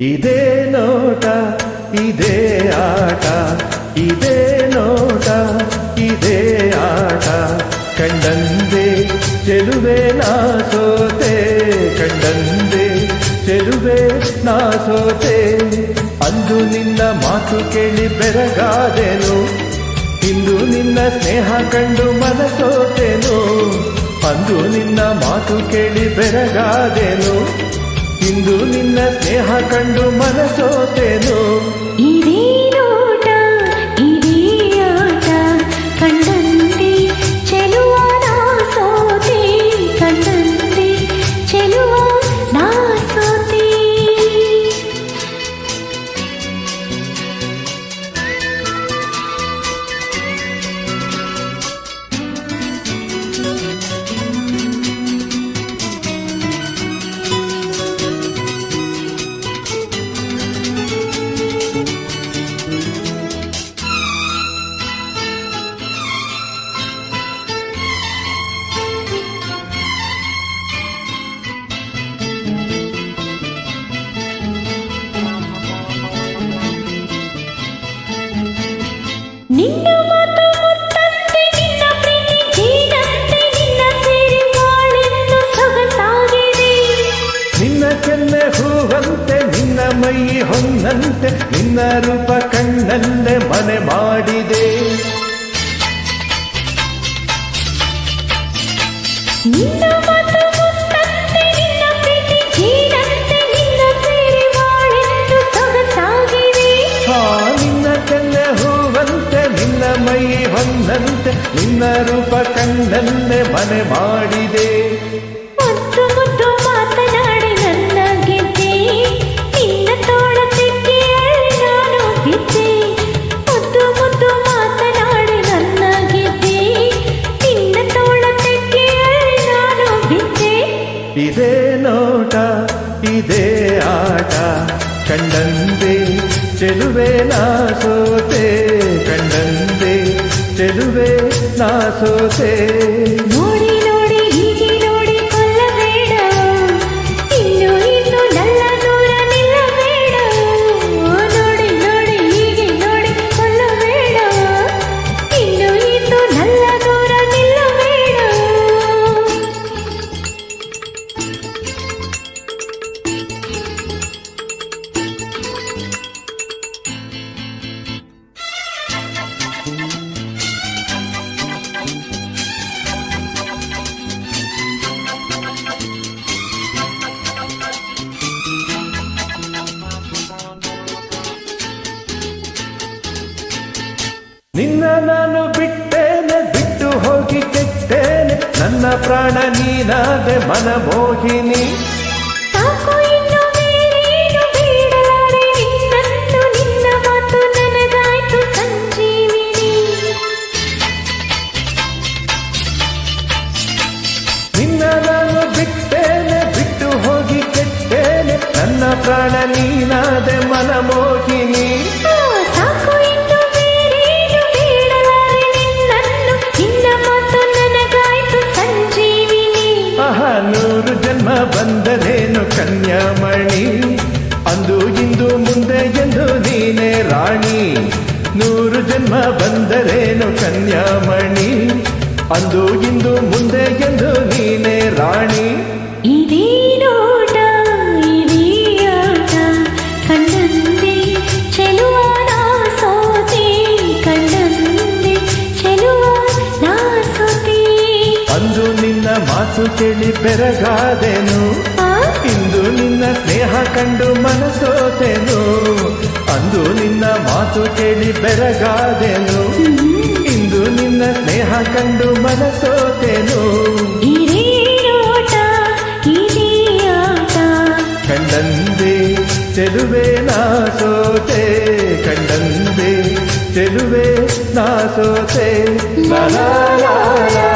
ಇದೇ ನೋಟ, ಇದೇ ಆಟ, ಇದೇ ನೋಟ, ಇದೇ ಆಟ. ಕಂಡಂದೆ ಚೆಲುವೆ ನಾ ಸೋತೆ ಕಂಡಂದೆ ಚೆಲುವೆ ನಾ ಸೋತೆ ಅಂದು ನಿನ್ನ ಮಾತು ಕೇಳಿ ಬೆರಗಾದೆನು, ಇಂದು ನಿನ್ನ ಸ್ನೇಹ ಕಂಡು ಮನಸೋತೆನು, ಅಂದು ನಿನ್ನ ಮಾತು ಕೇಳಿ ಬೆರಗಾದೆನು. ಇಂದು ನಿನ್ನ ಸ್ನೇಹ ಕಂಡು ಮನಸೋತೆನು? ಇದೇ ಮೈ ಹೊನ್ನಂತೆ ನಿನ್ನ ರೂಪ ಕಣ್ಣಲ್ಲೇ ಮನೆ ಮಾಡಿದೆ. ನಿನ್ನ ನಿನ್ನ ಹೂವಂತೆ ನಿನ್ನ ಮೈ ಹೊನ್ನಂತೆ ನಿನ್ನ ರೂಪ ಕಣ್ಣಲ್ಲೇ ಮನೆ ಮಾಡಿದೆ. ಇದೇ ಆಟ ಕಂಡಂದೆ ಚೆಲುವೆ ನಾ ಸೋತೆ ಕಂಡಂದೆ ಚೆಲುವೆ ನಾ ಸೋತೆ ನೋಡಿ ನನ್ನ ಪ್ರಾಣ ನೀನಾದೆ ಮನಮೋಹಿನಿ ನೂರು ಜನ್ಮ ಬಂದರೇನು ಕನ್ಯಾಮಣಿ? ಅಂದು ಇಂದು ಮುಂದೆ ಎಂದು ನೀನೇ ರಾಣಿ. ಅಂದು ನಿನ್ನ ಮಾತು ಕೇಳಿ ಬೆರಗಾದೆನು. ಇಂದು ನಿನ್ನ ಸ್ನೇಹ ಕಂಡು ಮನಸೋತೆನು. ಅಂದು ನಿನ್ನ ಮಾತು ಕೇಳಿ ಬೆರಗಾದೆನು ಇಂದು ನಿನ್ನ ಸ್ನೇಹ ಕಂಡು ಮನಸೋತೆನು ಇದೇ ನೋಟ ಇದೇ ಆಟ ಕಂಡಂದೆ ಚೆಲುವೆ ನಾ ಸೋತೆ ಕಂಡಂದೆ ಚೆಲುವೆ ನಾ ಸೋತೆ ಲಾ ಲಾ ಲಾ ಲಾ, ಲಾ ಲಾ